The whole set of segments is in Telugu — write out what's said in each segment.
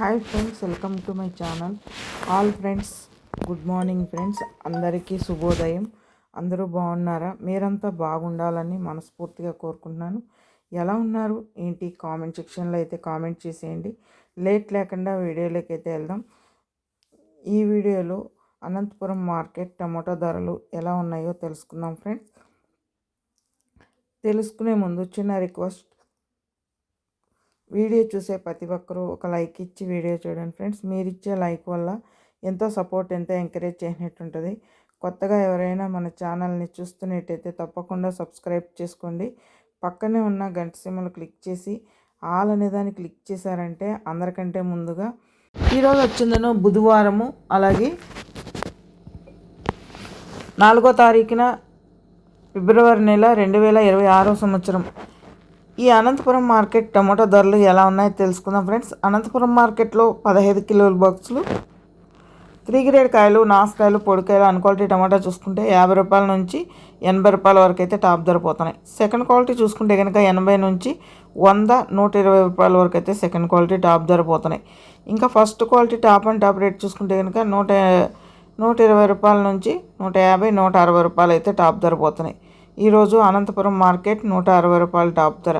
Hi friends welcome to my channel all friends good morning friends అందరికీ శుభోదయం. అందరూ బాగున్నారా? మీరంతా బాగుండాలని మనస్ఫూర్తిగా కోరుకుంటున్నాను. ఎలా ఉన్నారు? ఏంటి? కామెంట్ సెక్షన్లో అయితే కామెంట్ చేసేయండి. లేట్ లేకుండా వీడియోలోకి అయితే వెళ్దాం. ఈ వీడియోలో అనంతపురం మార్కెట్ టమాటో ధరలు ఎలా ఉన్నాయో తెలుసుకుందాం ఫ్రెండ్స్ తెలుసుకునే ముందు చిన్న రిక్వెస్ట్ వీడియో చూసే ప్రతి ఒక్కరూ ఒక లైక్ ఇచ్చి వీడియో చూడండి ఫ్రెండ్స్. మీరు ఇచ్చే లైక్ వల్ల ఎంతో సపోర్ట్ ఎంతో ఎంకరేజ్ చేసినట్టు ఉంటుంది కొత్తగా ఎవరైనా మన ఛానల్ని చూస్తున్నట్టయితే తప్పకుండా సబ్స్క్రైబ్ చేసుకోండి. పక్కనే ఉన్న గంట సిమ్మలు క్లిక్ చేసి ఆల్ అనే దాన్ని క్లిక్ చేశారంటే అందరికంటే ముందుగా ఈరోజు వచ్చిందనో బుధవారము. అలాగే నాలుగో తారీఖున ఫిబ్రవరి నెల రెండు వేల ఇరవై ఆరో సంవత్సరం. ఈ అనంతపురం మార్కెట్ టమాటో ధరలు ఎలా ఉన్నాయో తెలుసుకుందాం ఫ్రెండ్స్. అనంతపురం మార్కెట్లో పదహైదు కిలోల బాక్సులు త్రీ గ్రేడ్ కాయలు నాసుకాయలు పొడికాయలు అన్ క్వాలిటీ టమాటా చూసుకుంటే యాభై రూపాయల నుంచి ఎనభై రూపాయల వరకు అయితే టాప్ ధర పోతున్నాయి. సెకండ్ క్వాలిటీ చూసుకుంటే కనుక ఎనభై నుంచి వంద నూట ఇరవై రూపాయల వరకు అయితే సెకండ్ క్వాలిటీ టాప్ ధర పోతున్నాయి. ఇంకా first quality top and top rate చూసుకుంటే కనుక నూట నూట ఇరవై రూపాయల నుంచి నూట యాభై నూట అరవై రూపాయలు అయితే టాప్ ధర పోతున్నాయి. ఈరోజు అనంతపురం మార్కెట్ నూట అరవై రూపాయల టాప్ ధర.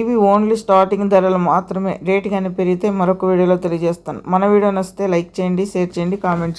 ఇవి ఓన్లీ స్టార్టింగ్ ధరలు మాత్రమే. రేటు కానీ పెరిగితే మరొక వీడియోలో తెలియజేస్తాను. మన వీడియో నచ్చితే లైక్ చేయండి షేర్ చేయండి కామెంట్